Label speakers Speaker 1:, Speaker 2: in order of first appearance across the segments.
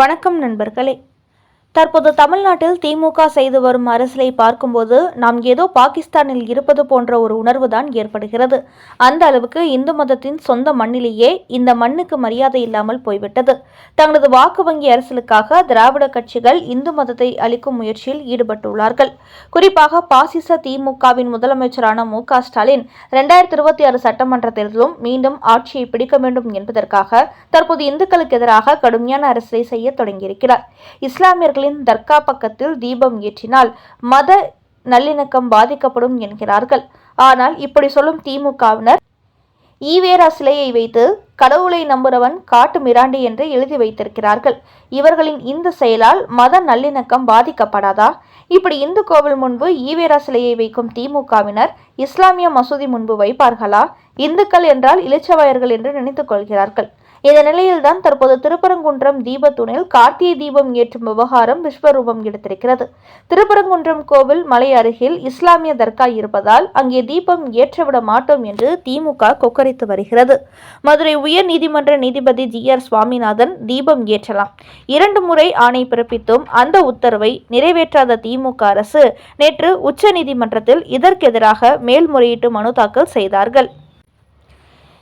Speaker 1: வணக்கம் நண்பர்களே. தற்போது தமிழ்நாட்டில் திமுக செய்து வரும் அரசியலை பார்க்கும்போது நாம் ஏதோ பாகிஸ்தானில் இருப்பது போன்ற ஒரு உணர்வு தான் ஏற்படுகிறது. அந்த அளவுக்கு இந்து மதத்தின் சொந்த மண்ணிலேயே இந்த மண்ணுக்கு மரியாதை இல்லாமல் போய்விட்டது. தங்களது வாக்கு வங்கி அரசியலுக்காக திராவிட கட்சிகள் இந்து மதத்தை அளிக்கும் முயற்சியில் ஈடுபட்டுள்ளார்கள். குறிப்பாக பாசிச திமுகவின் முதலமைச்சரான மு க ஸ்டாலின் இரண்டாயிரத்தி இருபத்தி ஆறு சட்டமன்ற தேர்தலும் மீண்டும் ஆட்சியை பிடிக்க வேண்டும் என்பதற்காக தற்போது இந்துக்களுக்கு எதிராக கடுமையான அரசியலை செய்ய தொடங்கியிருக்கிறார். தாயின் தர்கா பக்கத்தில் தீபம் ஏற்றினால் மத நல்லிணக்கம் பாதிக்கப்படும் என்கிறார்கள். ஆனால் இப்படி சொல்லும் திமுகவினர் ஈவேரா சிலையை வைத்து கடவுளை நம்புறவன் காட்டு மிராண்டி என்று எழுதி வைத்திருக்கிறார்கள். இவர்களின் இந்த செயலால் மத நல்லிணக்கம் பாதிக்கப்படாதா? இப்படி இந்து கோவில் முன்பு ஈவேரா சிலையை வைக்கும் திமுகவினர் இஸ்லாமிய மசூதி முன்பு வைப்பார்களா? இந்துக்கள் என்றால் இளிச்சவாயர்கள் என்று நினைத்துக் கொள்கிறார்கள். இந்த நிலையில்தான் தற்போது திருப்பரங்குன்றம் தீபத்தூணில் கார்த்திகை தீபம் ஏற்றும் விவகாரம் விஸ்வரூபம் எடுத்திருக்கிறது. திருப்பரங்குன்றம் கோவில் மலை அருகில் இஸ்லாமிய தர்கா இருப்பதால் அங்கே தீபம் ஏற்றவிட மாட்டோம் என்று திமுக கொக்கரித்து வருகிறது. மதுரை உயர் நீதிமன்ற நீதிபதி ஜி ஆர் சுவாமிநாதன் தீபம் ஏற்றலாம். இரண்டு முறை ஆணை பிறப்பித்தும் அந்த உத்தரவை நிறைவேற்றாத திமுக அரசு நேற்று உச்சநீதிமன்றத்தில் இதற்கெதிராக மேல்முறையீட்டு மனு தாக்கல் செய்தார்கள்.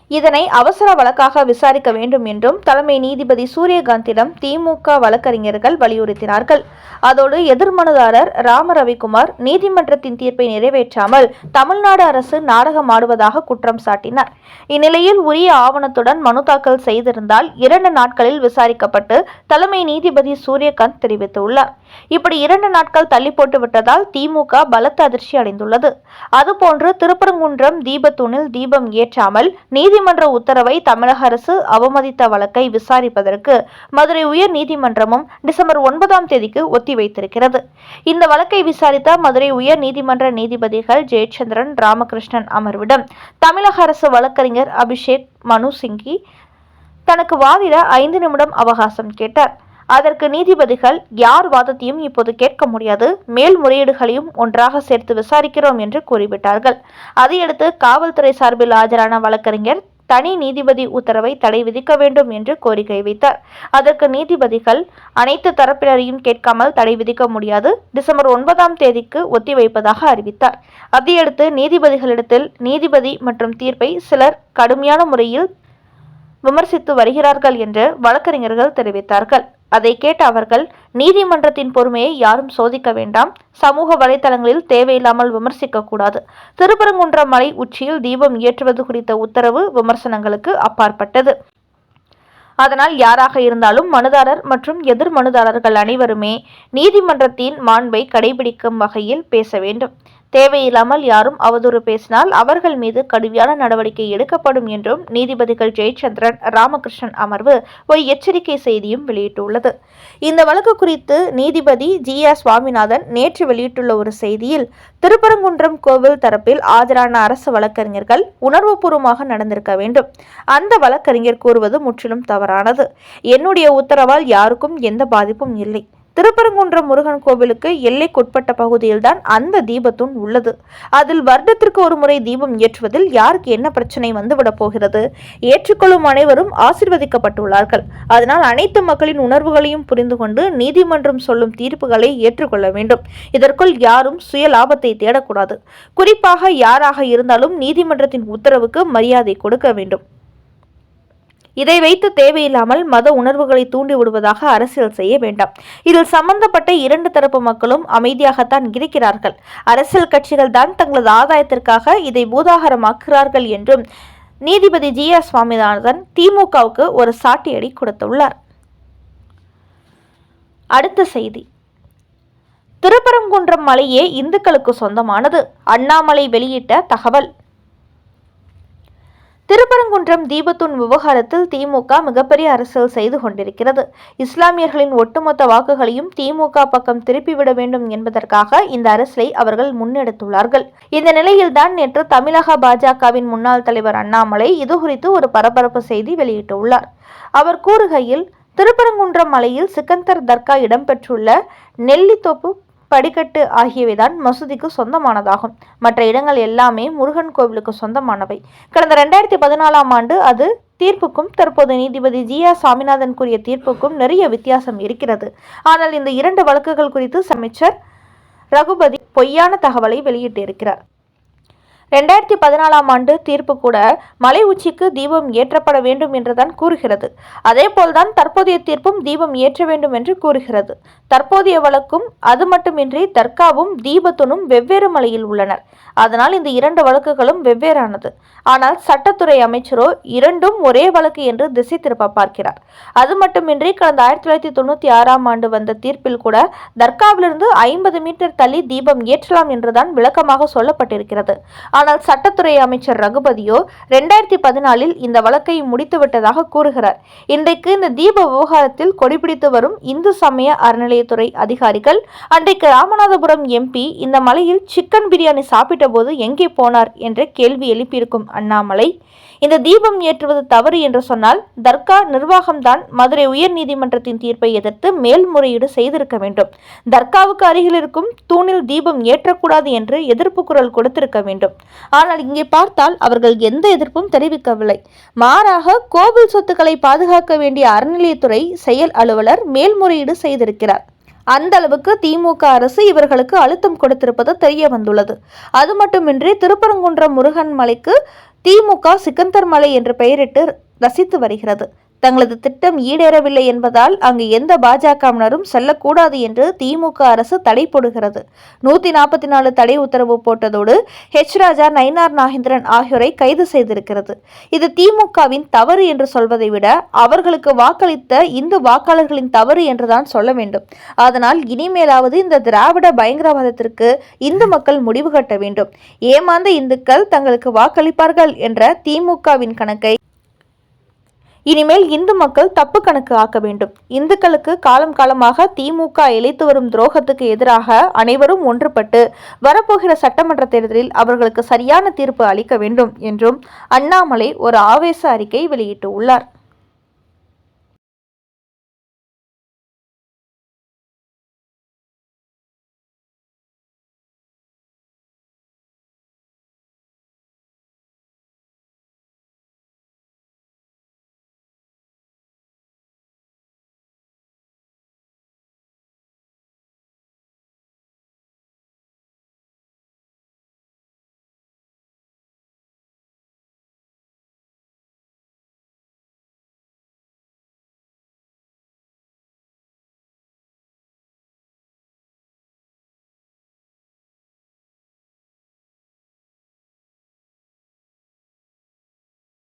Speaker 1: இதனை அவசர வழக்காக விசாரிக்க வேண்டும் என்றும் தலைமை நீதிபதி சூரியகாந்திடம் திமுக வழக்கறிஞர்கள் வலியுறுத்தினார்கள். அதோடு எதிர்மனுதாரர் ராம ரவிக்குமார் நீதிமன்றத்தின் தீர்ப்பை நிறைவேற்றாமல் தமிழ்நாடு அரசு நாடகம் ஆடுவதாக குற்றம் சாட்டினார். இந்நிலையில் உரிய ஆவணத்துடன் மனு தாக்கல் செய்திருந்தால் இரண்டு நாட்களில் விசாரிக்கப்பட்டு தலைமை நீதிபதி சூரியகாந்த் தெரிவித்துள்ளார். இப்படி இரண்டு நாட்கள் தள்ளி போட்டு விட்டதால் திமுக பலத்த அதிர்ச்சி அடைந்துள்ளது. அதுபோன்று திருப்பரங்குன்றம் தீபத்தூணில் தீபம் ஏற்றாமல் நீதிமன்ற உத்தரவை தமிழக அரசு அவமதித்த வழக்கை விசாரிப்பதற்கு மதுரை உயர் நீதிமன்றமும் டிசம்பர் ஒன்பதாம் தேதிக்கு ஒத்திவைத்திருக்கிறது. இந்த வழக்கை விசாரித்த மதுரை உயர் நீதிமன்ற நீதிபதிகள் ஜெயச்சந்திரன் ராமகிருஷ்ணன் அமர்விடம் தமிழக அரசு வழக்கறிஞர் அபிஷேக் மனு சிங்கி தனக்கு வாதிட ஐந்து நிமிடம் அவகாசம் கேட்டார். அதற்கு நீதிபதிகள் யார் வாதத்தையும் இப்போது கேட்க முடியாது. மேல்முறையீடுகளையும் ஒன்றாக சேர்த்து விசாரிக்கிறோம் என்று கூறிவிட்டார்கள். அதையடுத்து காவல்துறை சார்பில் ஆஜரான வழக்கறிஞர் தனி நீதிபதி உத்தரவை தடை விதிக்க வேண்டும் என்று கோரிக்கை வைத்தார். அதற்கு நீதிபதிகள் அனைத்து தரப்பினரையும் கேட்காமல் தடை விதிக்க முடியாது. டிசம்பர் ஒன்பதாம் தேதிக்கு ஒத்திவைப்பதாக அறிவித்தார். அதையடுத்து நீதிபதிகளிடத்தில் நீதிபதி மற்றும் தீர்ப்பை சிலர் கடுமையான முறையில் விமர்சித்து வருகிறார்கள் என்று வழக்கறிஞர்கள் தெரிவித்தார்கள். அதை கேட்ட அவர்கள் நீதிமன்றத்தின் பொறுமையை யாரும் சோதிக்க வேண்டாம். சமூக வலைதளங்களில் தேவையில்லாமல் விமர்சிக்க கூடாது. திருப்பரங்குன்றம் மலை உச்சியில் தீபம் ஏற்றுவது குறித்த உத்தரவு விமர்சனங்களுக்கு அப்பாற்பட்டது. அதனால் யாராக இருந்தாலும் மனுதாரர் மற்றும் எதிர் மனுதாரர்கள் அனைவருமே நீதிமன்றத்தின் மாண்பை கடைபிடிக்கும் வகையில் பேச வேண்டும். தேவையில்லாமல் யாரும் அவதூறு பேசினால் அவர்கள் மீது கடுமையான நடவடிக்கை எடுக்கப்படும் என்றும் நீதிபதிகள் ஜெயச்சந்திரன் ராமகிருஷ்ணன் அமர்வு ஒரு எச்சரிக்கை செய்தியும் வெளியிட்டுள்ளது. இந்த வழக்கு குறித்து நீதிபதி ஜி ஆர் சுவாமிநாதன் நேற்று வெளியிட்டுள்ள ஒரு செய்தியில் திருப்பரங்குன்றம் கோவில் தரப்பில் ஆஜரான அரசு வழக்கறிஞர்கள் உணர்வுபூர்வமாக நடந்திருக்க வேண்டும். அந்த வழக்கறிஞர் கூறுவது முற்றிலும் தவறானது. என்னுடைய உத்தரவால் யாருக்கும் எந்த பாதிப்பும் இல்லை. திருப்பரங்குன்றம் முருகன் கோவிலுக்கு எல்லைக்குட்பட்ட பகுதியில்தான் அந்த தீபத்தூண் உள்ளது. அதில் வருடத்திற்கு ஒரு முறை தீபம் ஏற்றுவதில் யாருக்கு என்ன பிரச்சனை வந்துவிடப் போகிறது? ஏற்றுக்கொள்ளும் அனைவரும் ஆசிர்வதிக்கப்பட்டுள்ளார்கள். அதனால் அனைத்து மக்களின் உணர்வுகளையும் புரிந்து கொண்டு நீதிமன்றம் சொல்லும் தீர்ப்புகளை ஏற்றுக்கொள்ள வேண்டும். இதற்குள் யாரும் சுய லாபத்தை தேடக்கூடாது. குறிப்பாக யாராக இருந்தாலும் நீதிமன்றத்தின் உத்தரவுக்கு மரியாதை கொடுக்க வேண்டும். இதை வைத்து தேவையில்லாமல் மத உணர்வுகளை தூண்டி விடுவதாக அரசியல் செய்ய வேண்டாம். இதில் சம்பந்தப்பட்ட இரண்டு தரப்பு மக்களும் அமைதியாகத்தான் இருக்கிறார்கள். அரசியல் கட்சிகள் தான் தங்களது ஆதாயத்திற்காக இதை பூதாகரமாக்குகிறார்கள் என்றும் நீதிபதி ஜி ஆர் சுவாமிநாதன் திமுகவுக்கு ஒரு சாட்டியடி கொடுத்துள்ளார். அடுத்த செய்தி. திருப்பரங்குன்றம் மலையே இந்துக்களுக்கு சொந்தமானது. அண்ணாமலை வெளியிட்ட தகவல். திருப்பரங்குன்றம் தீபத்தூன் விவகாரத்தில் திமுக மிகப்பெரிய அரசியல் செய்து கொண்டிருக்கிறது. இஸ்லாமியர்களின் ஒட்டுமொத்த வாக்குகளையும் திமுக பக்கம் திருப்பிவிட வேண்டும் என்பதற்காக இந்த அரசியலை அவர்கள் முன்னெடுத்துள்ளார்கள். இந்த நிலையில்தான் நேற்று தமிழக பாஜகவின் முன்னாள் தலைவர் அண்ணாமலை இது குறித்து ஒரு பரபரப்பு செய்தி வெளியிட்டுள்ளார். அவர் கூறுகையில் திருப்பரங்குன்றம் மலையில் சிக்கந்தர் தர்கா இடம்பெற்றுள்ள நெல்லித்தோப்பு படிக்கட்டு ஆகியவைதான் மசூதிக்கு சொந்தமானதாகும். மற்ற இடங்கள் எல்லாமே முருகன் கோவிலுக்கு சொந்தமானவை. கடந்த ரெண்டாயிரத்தி பதினாலாம் ஆண்டு அது தீர்ப்புக்கும் தற்போது நீதிபதி ஜி ஆர் சாமிநாதன் கூறிய தீர்ப்புக்கும் நிறைய வித்தியாசம் இருக்கிறது. ஆனால் இந்த இரண்டு வழக்குகள் குறித்து அமைச்சர் ரகுபதி பொய்யான தகவலை வெளியிட்டிருக்கிறார். ரெண்டாயிரத்தி பதினாலாம் ஆண்டு தீர்ப்பு கூட மலை உச்சிக்கு தீபம் ஏற்றப்பட வேண்டும் என்றுதான் கூறுகிறது. அதேபோல்தான் தற்போதைய தீர்ப்பும் தீபம் ஏற்ற வேண்டும் என்று கூறுகிறது. தற்போதைய வழக்கும் அது மட்டுமின்றி தர்காவும் தீபத்துனும் வெவ்வேறு மலையில் உள்ளனர். அதனால் இந்த இரண்டு வழக்குகளும் வெவ்வேறானது. ஆனால் சட்டத்துறை அமைச்சரோ இரண்டும் ஒரே வழக்கு என்று திசை திருப்ப பார்க்கிறார். அது மட்டுமின்றி கடந்த ஆயிரத்தி தொள்ளாயிரத்தி தொண்ணூத்தி ஆறாம் ஆண்டு வந்த தீர்ப்பில் கூட தர்காவிலிருந்து ஐம்பது மீட்டர் தள்ளி தீபம் ஏற்றலாம் என்றுதான் விளக்கமாக சொல்லப்பட்டிருக்கிறது. ஆனால் சட்டத்துறை அமைச்சர் ரகுபதியோ ரெண்டாயிரத்தி பதினாலில் இந்த வழக்கை முடித்துவிட்டதாக கூறுகிறார். இன்றைக்கு இந்த தீப விவகாரத்தில் கொடிபிடித்து வரும் இந்து சமய அறநிலையத்துறை அதிகாரிகள் அன்றைக்கு ராமநாதபுரம் எம்பி இந்த மலையில் சிக்கன் பிரியாணி சாப்பிட்ட போது எங்கே போனார் என்ற கேள்வி எழுப்பியிருக்கும் அண்ணாமலை. இந்த தீபம் ஏற்றுவது தவறு என்று சொன்னால் தர்கா நிர்வாகம்தான் மதுரை உயர் நீதிமன்றத்தின் தீர்ப்பை எதிர்த்து மேல்முறையீடு செய்திருக்க வேண்டும். தர்காவுக்கு அருகில் இருக்கும் தூணில் தீபம் ஏற்றக்கூடாது என்று எதிர்ப்பு குரல் கொடுத்திருக்க வேண்டும். ஆனால் இங்கே பார்த்தால் அவர்கள் எந்த எதிர்ப்பும் தெரிவிக்கவில்லை. மாறாக கோவில் சொத்துக்களை பாதுகாக்க வேண்டிய அறநிலையத்துறை செயல் அலுவலர் மேல்முறையீடு செய்திருக்கிறார். அந்த அளவுக்கு திமுக அரசு இவர்களுக்கு அழுத்தம் கொடுத்திருப்பது தெரிய வந்துள்ளது அது மட்டுமின்றி திருப்பரங்குன்றம் முருகன் மலைக்கு திமுக சிக்கந்தர் மலை என்று பெயரிட்டு ரசித்து வருகிறது. தங்களது திட்டம் ஈடேறவில்லை என்பதால் அங்கு எந்த பாஜகவினரும் செல்லக்கூடாது என்று திமுக அரசு தடை போடுகிறது. நூத்தி நாற்பத்தி நாலு தடை உத்தரவு போட்டதோடு ஹெச் ராஜா நயினார் நாகேந்திரன் ஆகியோரை கைது செய்திருக்கிறது. இது திமுகவின் தவறு என்று சொல்வதை விட அவர்களுக்கு வாக்களித்த இந்து வாக்காளர்களின் தவறு என்றுதான் சொல்ல வேண்டும். அதனால் இனிமேலாவது இந்த திராவிட பயங்கரவாதத்திற்கு இந்து மக்கள் முடிவு கட்ட வேண்டும். ஏமாந்த இந்துக்கள் தங்களுக்கு வாக்களிப்பார்கள் என்ற திமுகவின் கணக்கை இனிமேல் இந்து மக்கள் தப்பு கணக்கு ஆக்க வேண்டும். இந்துக்களுக்கு காலம் காலமாக திமுக இழைத்து வரும் துரோகத்துக்கு எதிராக அனைவரும் ஒன்றுபட்டு வரப்போகிற சட்டமன்ற தேர்தலில் அவர்களுக்கு சரியான தீர்ப்பு அளிக்க வேண்டும் என்றும் அண்ணாமலை ஒரு ஆவேச அறிக்கை வெளியிட்டுள்ளார்.